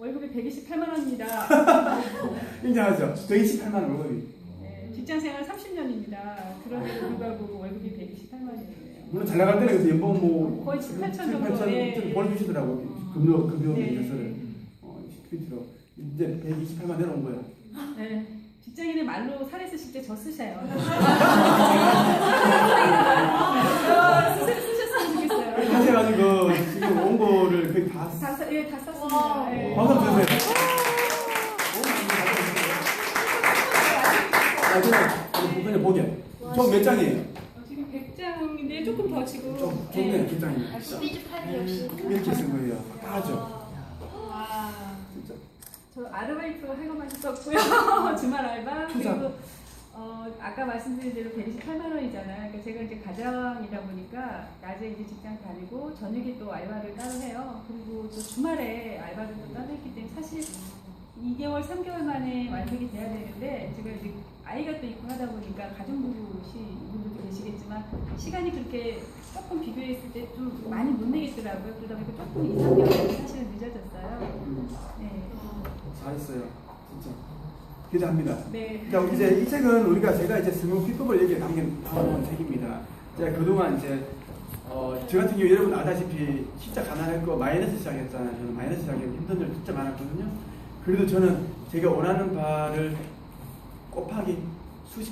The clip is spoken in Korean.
월급이 128만 원입니다. 인정하죠? 저 28만 원 월급이. 네, 직장 생활 30년입니다. 그런데도 불구하고 월급이 128만 원이에요. 물론 잘 나갈 때는 그래서 연봉 뭐 거의 7, 8천 7, 정도, 8천 예. 좀 보내주시더라고 급여 급여 네. 인서를 어, 시크릿으로 이제 128만 내려온 거예요. 네, 직장인의 말로 사례 쓰실 때 저 쓰세요. 하셔가지고 지금 온 거를 거의 다 다, 써- 예, 다 와. 썼습니다. 예. 방금 주세요. 아, 그냥 그냥 보게. 저몇 장이에요? 어, 지금 100장인데 조금 더 지금. 좀 예. 좋네, 몇 장이에요. 12주 8일 역시. 이렇게 쓴 거예요. 다 하죠. 와. 진짜. 저 아르바이트 활동만 했었고요. 주말 알바. 투자. 그리고 어, 아까 말씀드린 대로 128만 원이잖아요. 그러니까 제가 이제 가장이다 보니까 낮에 이제 직장 다니고 저녁에 또 알바를 따로 해요. 그리고 또 주말에 알바를 또 따로 했기 때문에 사실 2개월, 3개월 만에 완성이 돼야 되는데 제가 이제 아이가 또 있고 하다 보니까 가정부시 분들도 계시겠지만 시간이 그렇게 조금 비교했을 때 좀 많이 못 내겠더라고요. 그러다 보니까 조금 2, 3개월 사실은 늦어졌어요. 음, 네. 잘했어요. 진짜. 기대합니다. 네. 자, 이제 이 책은 우리가 제가 이제 성공 비법을 얘기해 담긴 담아놓은 책입니다. 제가 그동안 이제 어, 저 같은 경우 여러분 아다시피 진짜 가난했고 마이너스 시작했잖아요. 저는 마이너스 시작하기 힘든 일 진짜 많았거든요. 그래도 저는 제가 원하는 바를 곱하기 수십